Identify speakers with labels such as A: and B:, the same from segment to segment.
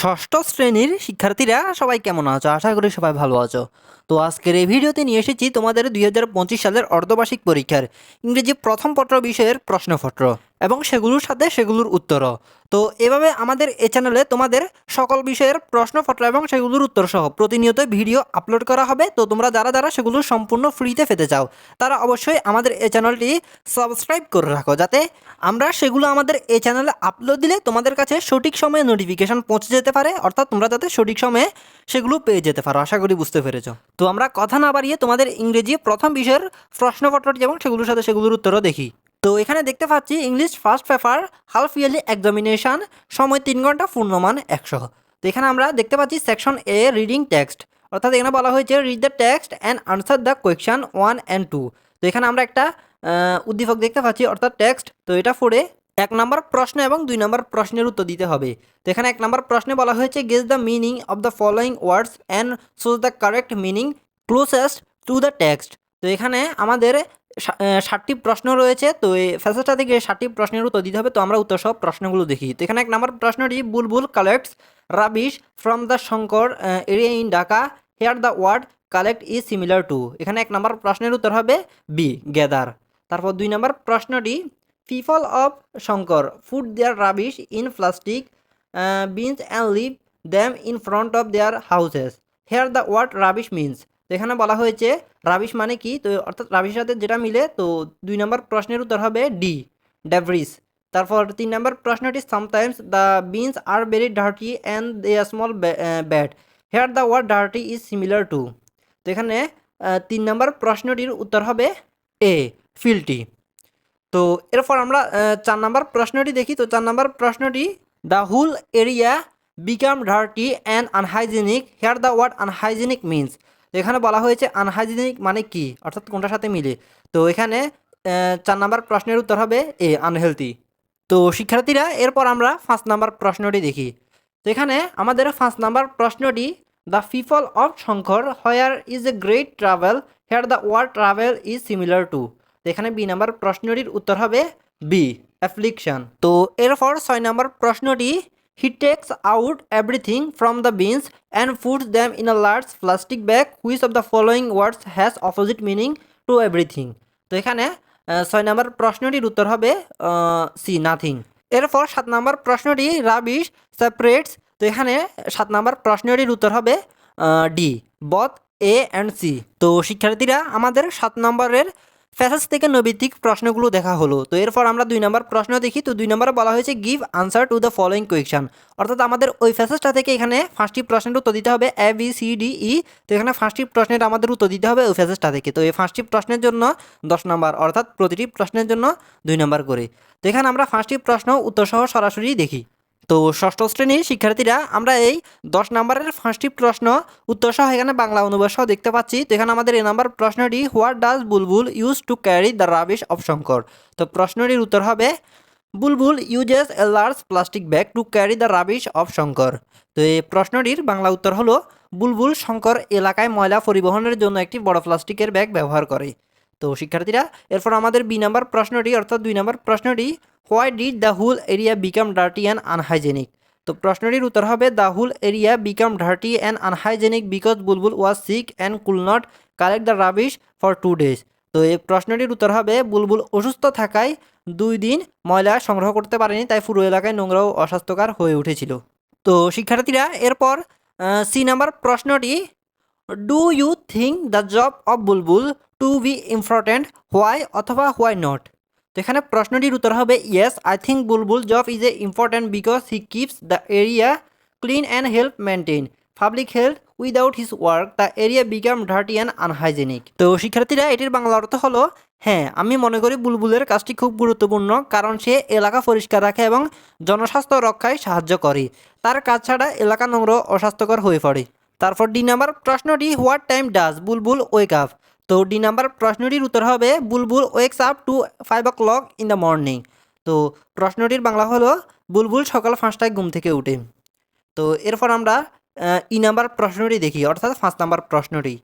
A: ষষ্ঠ শ্রেণির শিক্ষার্থীরা সবাই কেমন আছো? আশা করি সবাই ভালো আছো। তো আজকের এই ভিডিওতে নিয়ে এসেছি তোমাদের দুই হাজার পঁচিশ সালের অর্ধবার্ষিক পরীক্ষার ইংরেজি প্রথম পত্র বিষয়ের প্রশ্নপত্র। এবং সেগুলোর সাথে সেগুলোর উত্তরও। তো এভাবে আমাদের এ চ্যানেলে তোমাদের সকল বিষয়ের প্রশ্নপত্র এবং সেগুলোর উত্তর সহ প্রতিনিয়ত ভিডিও আপলোড করা হবে। তো তোমরা যারা যারা সেগুলো সম্পূর্ণ ফ্রিতে পেতে চাও, তারা অবশ্যই আমাদের এই চ্যানেলটি সাবস্ক্রাইব করে রাখো যাতে আমরা সেগুলো আমাদের এই চ্যানেলে আপলোড দিলে তোমাদের কাছে সঠিক সময়ে নোটিফিকেশন পৌঁছে যেতে পারে। অর্থাৎ তোমরা যাতে সঠিক সময়ে সেগুলো পেয়ে যেতে পারো। আশা করি বুঝতে পেরেছ। তো আমরা কথা না বাড়িয়ে তোমাদের ইংরেজি প্রথম বিষয়ের প্রশ্নপত্রটি এবং সেগুলোর সাথে সেগুলোর উত্তরও দেখি। তো এখানে দেখতে পাচ্ছি English first paper half yearly examination সময় তিন ঘণ্টা, পূর্ণমান একশো। তো এখানে আমরা দেখতে পাচ্ছি সেকশন এ রিডিং টেক্সট অর্থাৎ এখানে বলা হয়েছে read the text and answer the question one and two তো এখানে আমরা একটা উদ্দীপক দেখতে পাচ্ছি, অর্থাৎ টেক্সট তো এটা পড়ে এক নম্বর প্রশ্ন এবং দুই নম্বর প্রশ্নের উত্তর দিতে হবে। তো এখানে এক নম্বর প্রশ্নে বলা হয়েছে guess the meaning of the following words and choose the correct meaning closest to the text তো এখানে আমাদের ষাটটি প্রশ্ন রয়েছে, তো এই ফ্যাসেজটা থেকে ষাটটি প্রশ্নের উত্তর দিতে হবে, তো আমরা উত্তর সব প্রশ্নগুলো দেখি। তো এখানে এক নম্বর প্রশ্নটি, Bulbul collects rubbish from the Shankar area in Dhaka, here the word collect is similar to. এখানে এক নম্বর প্রশ্নের উত্তর হবে বি গেদার তারপর দুই নম্বর প্রশ্নটি, people of Shankar put their rubbish in plastic bins and leave them in front of their houses. Here the word rubbish means. এখানে বলা হয়েছে রাবিশ মানে কি? তো অর্থাৎ রাবিশের সাথে যেটা মিলে, তো দুই নম্বর প্রশ্নের উত্তর হবে ডি, ডেভরিস। তারপর তিন নম্বর প্রশ্নটি sometimes the bins are very dirty and they smell bad here the word dirty is similar to তো এখানে তিন নম্বর প্রশ্নটির উত্তর হবে এ ফিল্টি তো এরপর আমরা চার নম্বর প্রশ্নটি দেখি। তো চার নম্বর প্রশ্নটি the whole area become dirty and unhygienic here the word unhygienic means এখানে বলা হয়েছে আনহাইজেনিক মানে কি? অর্থাৎ কোনটার সাথে মিলে? তো এখানে চার নাম্বার প্রশ্নের উত্তর হবে এ আনহেলদি তো শিক্ষার্থীরা, এরপর আমরা পাঁচ নাম্বার প্রশ্নটি দেখি। তো এখানে আমাদের পাঁচ নাম্বার প্রশ্নটি the people of Shankar where is a great trouble here the word trouble is similar to এখানে বি নাম্বার প্রশ্নটির উত্তর হবে বি অ্যাফ্লিকশন তো এরপর ছয় নাম্বার প্রশ্নটি he takes out everything from the bins and puts them in a large plastic bag which of the following words has opposite meaning to everything তো এখানে ছয় নম্বর প্রশ্নটির উত্তর হবে সি নাথিং এরপর সাত নম্বর প্রশ্নটি রাবিশ সেপারেটস তো এখানে সাত নম্বর প্রশ্নটির উত্তর হবে D both A and C তো শিক্ষার্থীরা, আমাদের সাত নম্বরের ফ্যাসেজ থেকে নৈবিত্তিক প্রশ্নগুলো দেখা হলো। তো এরপর আমরা দুই নম্বর প্রশ্ন দেখি। তো দুই নম্বরে বলা হয়েছে give answer to the following question অর্থাৎ আমাদের ওই ফ্যাসেজটা থেকে এখানে পাঁচটি প্রশ্নের উত্তর দিতে হবে A B C D E তো এখানে পাঁচটি প্রশ্নের আমাদের উত্তর দিতে হবে ওই ফ্যাসেজটা থেকে। তো এই পাঁচটি প্রশ্নের জন্য দশ নম্বর, অর্থাৎ প্রতিটি প্রশ্নের জন্য দুই নম্বর করে। তো এখানে আমরা পাঁচটি প্রশ্ন উত্তর সহ সরাসরি দেখি। তো ষষ্ঠ শ্রেণির শিক্ষার্থীরা, আমরা এই দশ নম্বরের পাঁচটি প্রশ্ন, উত্তর সহ এখানে বাংলা অনুবাদ সহ দেখতে পাচ্ছি। তো এখানে আমাদের এই নাম্বার প্রশ্নটি, what does Bulbul use to carry the rubbish of Shankar? তো প্রশ্নটির উত্তর হবে, Bulbul uses a large plastic bag to carry the rubbish of Shankar. তো এই প্রশ্নটির বাংলা উত্তর হলো, বুলবুল শঙ্কর এলাকায় ময়লা পরিবহনের জন্য একটি বড় প্লাস্টিকের ব্যাগ ব্যবহার করে। তো শিক্ষার্থীরা, এরপর আমাদের বি নাম্বার প্রশ্নটি অর্থাৎ দুই নম্বর প্রশ্নটি why did the whole area become dirty and unhygienic তো প্রশ্নটির উত্তর হবে the whole area become dirty and unhygienic because Bulbul was sick and could not collect the rubbish for two days তো এই প্রশ্নটির উত্তর হবে, বুলবুল অসুস্থ থাকায় দুই দিন ময়লা সংগ্রহ করতে পারেনি, তাই পুরো এলাকায় নোংরা ও অস্বাস্থ্যকর হয়ে উঠেছিল। তো শিক্ষার্থীরা, এরপর সি নাম্বার প্রশ্নটি do you think the job of Bulbul to be important why অথবা হোয়াই নট তো এখানে প্রশ্নটির উত্তর হবে yes I think Bulbul job is a important because he keeps the area clean and help maintain public health without his work the area become dirty and unhygienic তো শিক্ষার্থীরা, এটির বাংলা অর্থ হলো হ্যাঁ আমি মনে করি বুলবুলের কাজটি খুব গুরুত্বপূর্ণ কারণ সে এলাকা পরিষ্কার রাখে এবং জনস্বাস্থ্য রক্ষায় সাহায্য করে। তার কাজ ছাড়া এলাকা নোংরা অস্বাস্থ্যকর হয়ে পড়ে। তারপর ডি নাম্বার, প্রশ্নটি what time does Bulbul wake up তো ডি নাম্বার প্রশ্নটির উত্তর হবে Bulbul wakes up to five o'clock in the morning তো প্রশ্নটির বাংলা হলো, বুলবুল সকাল পাঁচটায় ঘুম থেকে উঠে। তো এরপর আমরা ই নাম্বার প্রশ্নটি দেখি, অর্থাৎ পাঁচ নাম্বার প্রশ্নটি।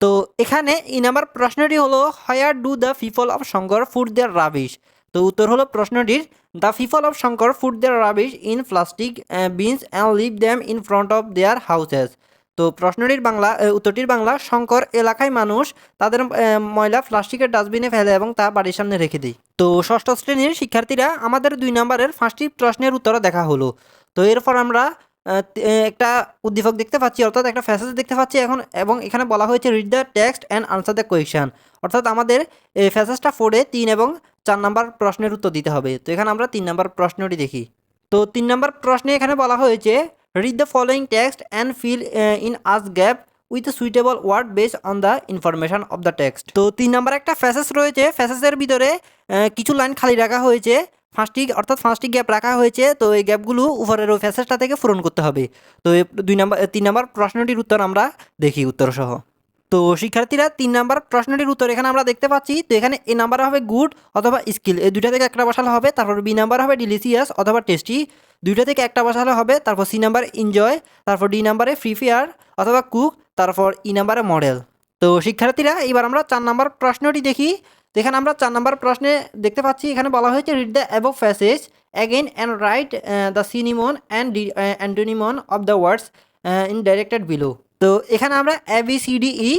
A: তো এখানে ই নাম্বার প্রশ্নটি হলো where do the people of Shankar put their rubbish তো উত্তর হলো প্রশ্নটির the people of Shankar put their rubbish in plastic bins and leave them in front of their houses তো প্রশ্নটির বাংলা উত্তরটির বাংলা, শঙ্কর এলাকায় মানুষ তাদের ময়লা প্লাস্টিকের ডাস্টবিনে ফেলে এবং তা বাড়ির সামনে রেখে দেয়। তো ষষ্ঠ শ্রেণির শিক্ষার্থীরা আমাদের দুই নম্বরের পাঁচটি প্রশ্নের উত্তর দেখা হলো। তো এরপর আমরা একটা উদ্দীপক দেখতে পাচ্ছি, অর্থাৎ একটা ফ্যাসেজ দেখতে পাচ্ছি এখন, এবং এখানে বলা হয়েছে read the text and answer the question অর্থাৎ আমাদের এই ফ্যাসেজটা পড়ে তিন এবং চার নাম্বার প্রশ্নের উত্তর দিতে হবে। তো এখানে আমরা তিন নাম্বার প্রশ্নটি দেখি। তো তিন নাম্বার প্রশ্নে এখানে বলা হয়েছে read the following text and fill in us gap with suitable word based on the information of the text তো তিন নম্বর একটা ফ্যাসেস রয়েছে। ফ্যাসেসের ভিতরে কিছু লাইন খালি রাখা হয়েছে। ফার্স্টটি অর্থাৎ পাঁচটি গ্যাপ রাখা হয়েছে। তো এই গ্যাপগুলো উপরের ওই ফ্যাসেসটা থেকে পূরণ করতে হবে। তো দুই নম্বর, তিন নম্বর প্রশ্নটির উত্তর আমরা দেখি উত্তর সহ তো শিক্ষার্থীরা তিন নাম্বার প্রশ্নটির উত্তর এখানে আমরা দেখতে পাচ্ছি। তো এখানে এ নাম্বার হবে গুড অথবা স্কিল। এই দুইটা থেকে একটা বসালে হবে, তারপর বি নাম্বার হবে ডিলিসিয়াস অথবা টেস্টি। দুইটা থেকে একটা বসালে হবে, তারপর সি নাম্বার এনজয়, তারপর ডি নাম্বারে ফ্রি ফায়ার অথবা কুক, তারপর ই নাম্বারে মডেল। তো শিক্ষার্থীরা, এবার আমরা চার নাম্বার প্রশ্নটি দেখি। তো এখানে আমরা চার নাম্বার প্রশ্নে দেখতে পাচ্ছি, এখানে বলা হয়েছে read the above passage again and write the synonym and antonym of the words in directed below তো এখানে আমরা A B C D E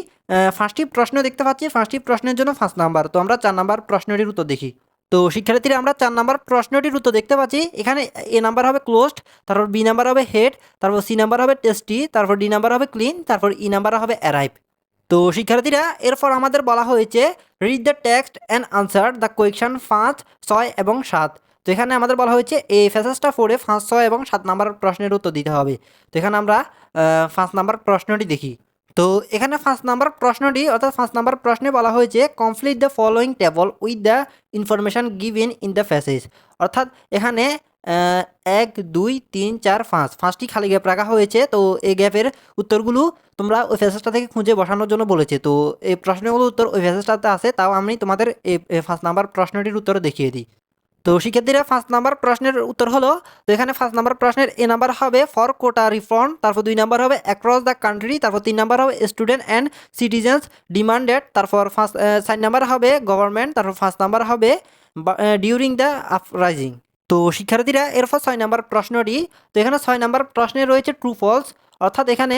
A: পাঁচটি প্রশ্ন দেখতে পাচ্ছি। পাঁচটি প্রশ্নের জন্য পাঁচ নাম্বার তো আমরা চার নাম্বার প্রশ্নটির উত্তর দেখি। তো শিক্ষার্থীরা, আমরা চার নাম্বার প্রশ্নটির উত্তর দেখতে পাচ্ছি। এখানে এ নাম্বার হবে ক্লোজড তারপর বি নাম্বার হবে হেড তারপর সি নাম্বার হবে টেস্টি তারপর ডি নাম্বার হবে ক্লিন তারপর ই নাম্বার হবে অ্যারাইভ তো শিক্ষার্থীরা, এরপর আমাদের বলা হয়েছে read the text and answer the question পাঁচ, ছয় এবং সাত। তো এখানে আমাদের বলা হয়েছে এই ফ্যাসেজটা পড়ে পাঁচ ছয় এবং সাত নাম্বার প্রশ্নের উত্তর দিতে হবে। তো এখানে আমরা পাঁচ নাম্বার প্রশ্নটি দেখি। তো এখানে পাঁচ নাম্বার প্রশ্নটি, অর্থাৎ পাঁচ নাম্বার প্রশ্নে বলা হয়েছে complete the following table with the information given in the passage অর্থাৎ এখানে এক, দুই, তিন, চার, পাঁচ, পাঁচটি খালি গ্যাপ রাখা হয়েছে। তো এই গ্যাপের উত্তরগুলো তোমরা ওই ফ্যাসেজটা থেকে খুঁজে বসানোর জন্য বলেছে। তো এই প্রশ্নগুলোর উত্তর ওই ফ্যাসেজটাতে আছে, তাও আমি তোমাদের এই ফার্স্ট নাম্বার প্রশ্নটির উত্তর দেখিয়ে দিই। তো শিক্ষার্থীরা ফার্স্ট নাম্বার প্রশ্নের উত্তর হলো, তো এখানে ফার্স্ট নাম্বার প্রশ্নের এ নাম্বার হবে ফর কোটা রিফর্ম তারপর দুই নাম্বার হবে অ্যাক্রস দ্য কান্ট্রি তারপর তিন নাম্বার হবে স্টুডেন্ট অ্যান্ড সিটিজেন্স ডিমান্ডেড তারপর ফার্স্ট চার নাম্বার হবে গভর্নমেন্ট তারপর ফার্স্ট নাম্বার হবে ডিউরিং দ্য আপরাইজিং তো শিক্ষার্থীরা এরপর ছয় নাম্বার প্রশ্নটি, তো এখানে ছয় নাম্বার প্রশ্নে রয়েছে ট্রু ফলস অর্থাৎ এখানে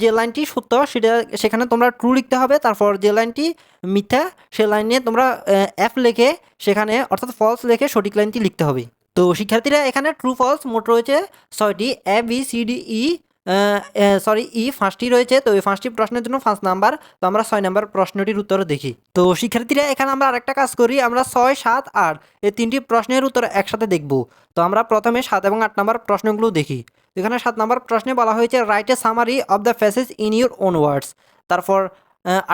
A: যে লাইনটি সত্য, সেটা, সেখানে তোমরা ট্রু লিখতে হবে। তারপর যে লাইনটি মিথ্যা, সে লাইনে তোমরা অ্যাপ লিখে সেখানে, অর্থাৎ ফলস লিখে সঠিক লাইনটি লিখতে হবে। তো শিক্ষার্থীরা, এখানে ট্রু ফলস মোট রয়েছে ছয়টি। A B C D E sorry E পাঁচটি রয়েছে। তো এই পাঁচটি প্রশ্নের জন্য পাঁচ নাম্বার। তো আমরা ছয় নাম্বার প্রশ্নটির উত্তর দেখি। তো শিক্ষার্থীরা, এখানে আমরা আরেকটা কাজ করি। আমরা ছয়, সাত, আট, এই তিনটি প্রশ্নের উত্তর একসাথে দেখব। তো আমরা প্রথমে সাত এবং আট নাম্বার প্রশ্নগুলো দেখি। এখানে সাত নাম্বার প্রশ্নে বলা হয়েছে write a summary of the faces in your own words তারপর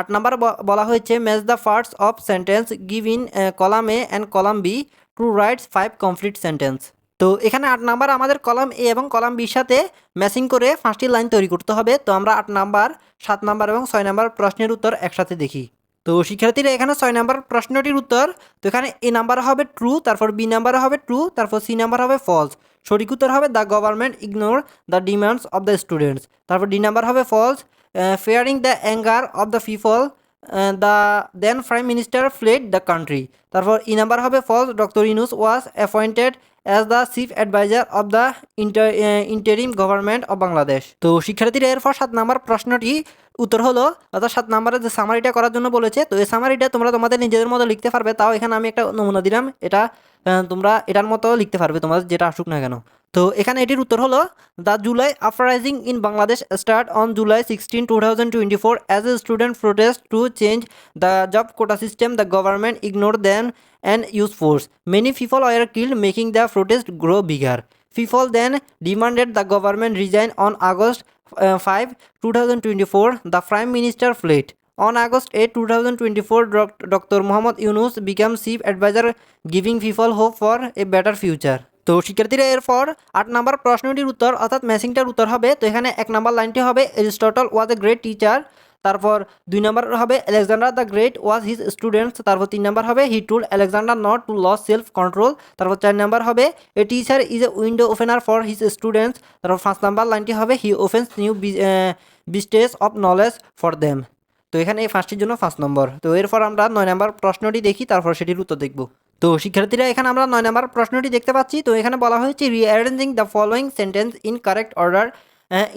A: আট নাম্বার বলা হয়েছে match the first of sentence give in column A and column B to writes five complete sentence তো এখানে আট নাম্বার আমাদের কলাম এ এবং কলাম বির সাথে ম্যাচিং করে পাঁচটি লাইন তৈরি করতে হবে। তো আমরা আট নাম্বার, সাত নাম্বার এবং ছয় নাম্বার প্রশ্নের উত্তর একসাথে দেখি। তো শিক্ষার্থীরা, এখানে ছয় নাম্বার প্রশ্নটির উত্তর। তো এখানে এ নাম্বার হবে ট্রু তারপর বি নাম্বার হবে ট্রু তারপর সি নাম্বার হবে ফলস সঠিক উত্তর হবে the government ignore the demands of the students তারপর ডি নাম্বার হবে false fearing the anger of the people the then prime minister fled the country তারপর ই নাম্বার হবে false doctor Yunus was appointed as the chief adviser of the inter interim government of Bangladesh তো শিক্ষার্থীরা এরপর সাত number প্রশ্নটি উত্তর হলো অর্থাৎ সাত নাম্বারে যে সামারিটা করার জন্য বলেছে তো এই সামারিটা তোমরা তোমাদের নিজেদের মতো লিখতে পারবে। তাও এখানে আমি একটা নমুনা দিলাম এটা তোমরা এটার মতো লিখতে পারবে তোমাদের যেটা আসুক না কেন। তো এখানে এটির উত্তর হলো the July uprising in Bangladesh start on July sixteen two thousand twenty four as a student protest to change the job quota system the government ignore them and use force many people were killed, making the protest grow. People then demanded the government resign on August uh, 5, 2024. The Prime Minister fled. On August 8, 2024, Dr. Muhammad Yunus became chief advisor, giving people hope for a better future. তো শিক্ষার্থীরা এরপর আট number প্রশ্নটির উত্তর অর্থাৎ ম্যাসিংটার উত্তর হবে তো এখানে এক নাম্বার লাইনটি হবে Aristotle was a great teacher তারপর দুই নাম্বার হবে Alexander the great was his students, তারপর তিন নাম্বার হবে he told Alexander not to lose self control, তারপর চার নাম্বার হবে a teacher is a window opener for his students, তারপর পাঁচ নাম্বার লাইনটি হবে he opens new vistas of knowledge for them. তো এখানে এই পাঁচটির জন্য পাঁচ নম্বর। তো এরপর আমরা নয় নম্বর প্রশ্নটি দেখি, তারপর সেটির উত্তর দেখব। তো শিক্ষার্থীরা, এখানে আমরা নয় নম্বর প্রশ্নটি দেখতে পাচ্ছি। তো এখানে বলা হয়েছে rearranging the following sentence in correct order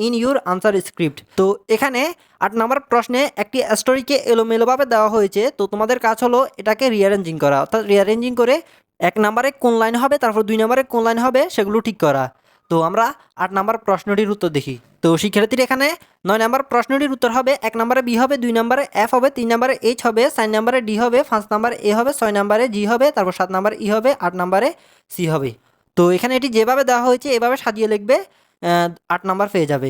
A: in your answer script তো এখানে আট নম্বর প্রশ্নে একটি স্টোরিকে এলোমেলোভাবে দেওয়া হয়েছে। তো তোমাদের কাজ হলো এটাকে রিঅ্যারেঞ্জিং করা। অর্থাৎ রিঅ্যারেঞ্জিং করে এক নম্বরে কোন লাইন হবে, তারপর দুই নম্বরে কোন লাইন হবে, সেগুলো ঠিক করা। তো আমরা আট নম্বর প্রশ্নটির উত্তর দেখি। তো শিক্ষার্থীর এখানে নয় নম্বর প্রশ্নটির উত্তর হবে, এক নম্বরে বি হবে, দুই নম্বরে এফ হবে, তিন নম্বরে এইচ হবে, চার নম্বরে ডি হবে, পাঁচ নম্বরে এ হবে, ছয় নম্বরে জি হবে, তারপর সাত নম্বরে ই হবে, আট নম্বরে সি হবে। তো এখানে এটি যেভাবে দেওয়া হয়েছে, এভাবে সাজিয়ে লিখবে। আট নাম্বার পেয়ে যাবে।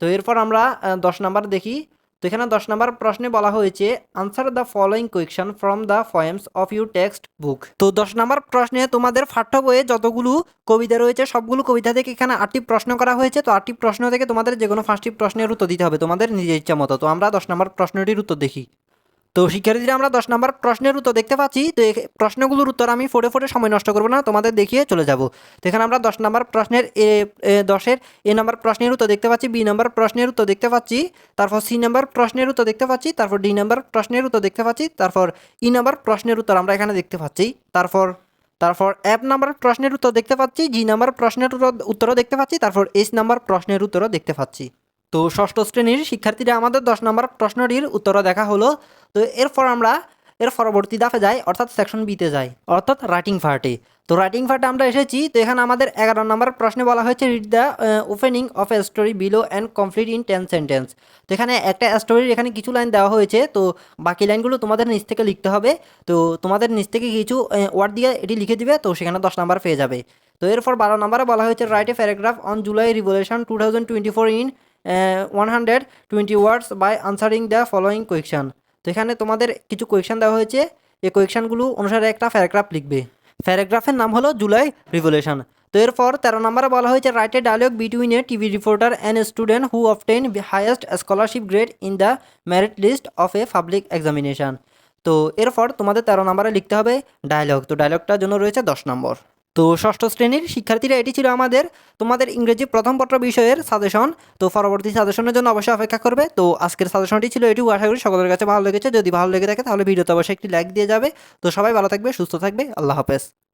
A: তো এরপর আমরা দশ নাম্বার দেখি। তো এখানে দশ নাম্বার প্রশ্নে বলা হয়েছে answer the following question from the poems of your text book তো দশ নাম্বার প্রশ্নে তোমাদের পাঠ্য বইয়ে যতগুলো কবিতা রয়েছে, সবগুলো কবিতা থেকে এখানে আটটি প্রশ্ন করা হয়েছে। তো আটটি প্রশ্ন থেকে তোমাদের যে কোনো পাঁচটি প্রশ্নের উত্তর দিতে হবে তোমাদের নিজের ইচ্ছা মতো। তো আমরা দশ নাম্বার প্রশ্নটির উত্তর দেখি। তো শিক্ষার্থীরা আমরা দশ নম্বর প্রশ্নের উত্তর দেখতে পাচ্ছি তো প্রশ্নগুলোর উত্তর আমি ফোটে ফোটে সময় নষ্ট করব না তোমাদের দেখিয়ে চলে যাব তো এখানে আমরা দশ নম্বর প্রশ্নের এ দশের এ নম্বর প্রশ্নের উত্তর দেখতে পাচ্ছি বি নম্বর প্রশ্নের উত্তর দেখতে পাচ্ছি তারপর সি নম্বর প্রশ্নের উত্তর দেখতে পাচ্ছি তারপর ডি নম্বর প্রশ্নের উত্তর দেখতে পাচ্ছি তারপর ই নম্বর প্রশ্নের উত্তর আমরা এখানে দেখতে পাচ্ছি তারপর তারপর অ্যাপ নাম্বার প্রশ্নের উত্তর দেখতে পাচ্ছি জি নাম্বার প্রশ্নের উত্তর- উত্তরও দেখতে পাচ্ছি তারপর এস নাম্বার প্রশ্নের উত্তরও দেখতে পাচ্ছি তো ষষ্ঠ শ্রেণির শিক্ষার্থীরা আমাদের দশ নম্বর প্রশ্নটির উত্তর দেখা হলো। তো এরপর আমরা, এর পরবর্তী দাফে যাই, অর্থাৎ সেকশন বিতে যাই, অর্থাৎ রাইটিং ফার্টে তো রাইটিং ফার্টে আমরা এসেছি, তো এখানে আমাদের এগারো নম্বর প্রশ্নে বলা হয়েছে read the opening of a story below and complete in ten sentence তো এখানে একটা স্টোরির এখানে কিছু লাইন দেওয়া হয়েছে, তো বাকি লাইনগুলো তোমাদের নিচ থেকে লিখতে হবে। তো তোমাদের নিচ থেকে কিছু ওয়ার্ড দিয়ে এটি লিখে দিবে, তো সেখানে দশ নাম্বার পেয়ে যাবে। তো এরপর বারো নম্বরে বলা হয়েছে write a paragraph on July revolution two thousand twenty four in one hundred twenty words by answering the following question তো এখানে তোমাদের কিছু কোয়েকশন দেওয়া হয়েছে। এই কোয়েকশনগুলো অনুসারে একটা প্যারাগ্রাফ লিখবে। প্যারাগ্রাফের নাম হলো জুলাই রিভলিউশন তো এরপর তেরো নম্বরে বলা হয়েছে write a dialogue between a TV reporter and student who obtain highest scholarship grade in the merit list of a public examination তো এরপর তোমাদের তেরো নম্বরে লিখতে হবে ডায়লগ তো ডায়লগটার জন্য রয়েছে দশ নম্বর। তো ষষ্ঠ শ্রেণির শিক্ষার্থীরা, এটি ছিল আমাদের তোমাদের ইংরেজি প্রথম পত্র বিষয়ের সাজেশন তো পরবর্তী সাজেশনের জন্য অবশ্যই অপেক্ষা করবে। তো আজকের সাজেশনটি ছিল এটি আশা করি সকলের কাছে ভালো লেগেছে। যদি ভালো লেগে থাকে, তাহলে ভিডিওতে অবশ্যই একটি লাইক দিয়ে যাবে। তো সবাই ভালো থাকবে, সুস্থ থাকবে। আল্লাহ হাফেজ।